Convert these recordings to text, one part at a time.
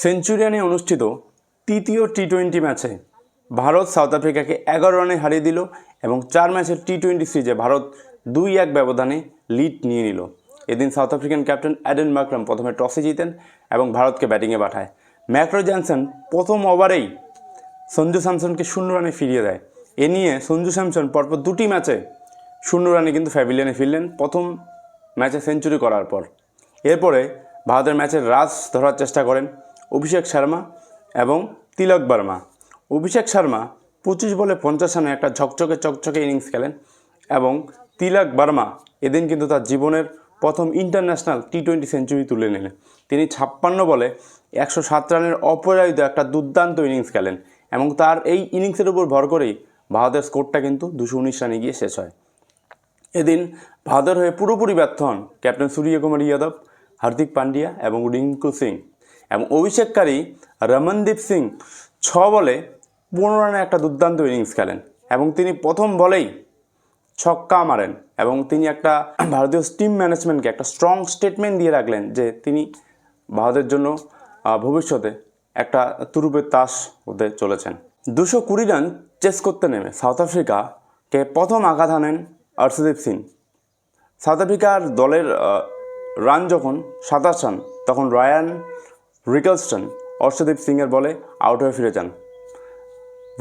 সেঞ্চুরিয়ানে অনুষ্ঠিত তৃতীয় T twenty ম্যাচে ভারত সাউথ আফ্রিকাকে এগারো রানে হারিয়ে দিল এবং চার ম্যাচের টি টোয়েন্টি সিরিজে ভারত দুই এক ব্যবধানে লিড নিয়ে নিল। এদিন South African captain Aiden Markram প্রথমে টসে জিতেন এবং ভারতকে ব্যাটিংয়ে পাঠায়। ম্যাক্রো জ্যানসন প্রথম ওভারেই সঞ্জু স্যামসনকে শূন্য রানে ফিরিয়ে দেয়। এ নিয়ে সঞ্জু স্যামসন পরপর দুটি ম্যাচে শূন্য রানে কিন্তু ফ্যাভিলিয়নে ফিরলেন প্রথম ম্যাচে সেঞ্চুরি করার পর। এরপরে ভারতের ম্যাচের রাজ ধরার চেষ্টা করেন। অভিষেক শর্মা এবং তিলক বর্মা। অভিষেক শর্মা পঁচিশ বলে পঞ্চাশ রানে একটা ঝকঝকে চকচকে ইনিংস খেলেন এবং তিলক বর্মা এদিন কিন্তু তার জীবনের প্রথম ইন্টারন্যাশনাল টি টোয়েন্টি সেঞ্চুরি তুলে নিলেন। তিনি ছাপ্পান্ন বলে একশো সাত রানের অপরাজিত একটা দুর্দান্ত ইনিংস খেলেন এবং তার এই ইনিংসের উপর ভর করেই ভারতের স্কোরটা কিন্তু দুশো উনিশ রানে গিয়ে শেষ হয়। এদিন ভারতের হয়ে পুরোপুরি ব্যর্থ হন ক্যাপ্টেন সূর্যকুমার যাদব হার্দিক পান্ডিয়া এবং রিঙ্কু সিং। এবং অভিষেককারী রমনদীপ সিং ছ বলে পনেরো রানে একটা দুর্দান্ত ইনিংস খেলেন এবং তিনি প্রথম বলেই ছক্কা মারেন এবং তিনি একটা ভারতীয় টিম ম্যানেজমেন্টকে একটা স্ট্রং স্টেটমেন্ট দিয়ে রাখলেন যে তিনি ভারতের জন্য ভবিষ্যতে একটা তুরুপের তাস হতে চলেছেন। দুশো কুড়ি রান চেস করতে নেমে সাউথ আফ্রিকাকে প্রথম আঘাত আনেন অর্শদীপ সিং। সাউথ আফ্রিকার দলের রান যখন সাতাশ রান, তখন রায়ান রিকলস্টন অর্শদীপ সিংয়ের বলে আউট হয়ে ফিরে যান।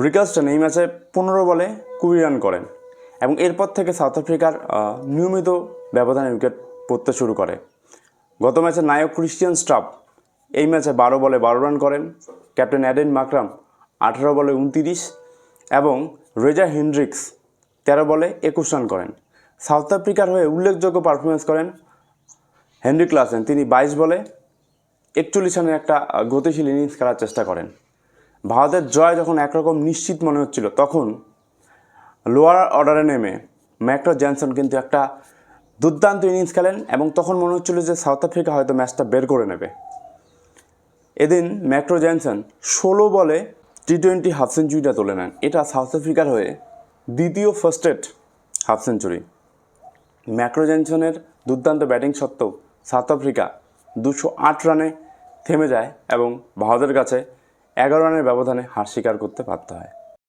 রিকলস্টন এই ম্যাচে পনেরো বলে কুড়ি রান করেন এবং এরপর থেকে সাউথ আফ্রিকার নিয়মিত ব্যবধানে উইকেট পড়তে শুরু করে। গত ম্যাচে নায়ক ক্রিশ্চিয়ান স্টাফ এই ম্যাচে বারো বলে বারো রান করেন। ক্যাপ্টেন অ্যাডেন মাকরাম আঠারো বলে উনতিরিশ এবং রেজা হেন্ড্রিক্স তেরো বলে একুশ রান করেন। সাউথ আফ্রিকার হয়ে উল্লেখযোগ্য পারফরমেন্স করেন হেনরি ক্লাসেন তিনি বাইশ বলে একচল্লিশ রানের একটা গতিশীল ইনিংস খেলার চেষ্টা করেন। ভারতের জয় যখন একরকম নিশ্চিত মনে হচ্ছিল, তখন লোয়ার অর্ডারে নেমে ম্যাক্রো জ্যানসন কিন্তু একটা দুর্দান্ত ইনিংস খেলেন এবং তখন মনে হচ্ছিল যে সাউথ আফ্রিকা হয়তো ম্যাচটা বের করে নেবে। এদিন ম্যাক্রো জ্যানসন ষোলো বলে টি টোয়েন্টি হাফ সেঞ্চুরিটা তুলে নেন। এটা সাউথ আফ্রিকার হয়ে দ্বিতীয় ফার্স্টেড হাফ সেঞ্চুরি ম্যাক্রো জ্যানসনের দুর্দান্ত ব্যাটিং সত্ত্বেও সাউথ আফ্রিকা দুশো আট রানে থেমে যায় এবং ভারতের কাছে এগারো রানের ব্যবধানে হার স্বীকার করতে বাধ্য হয়।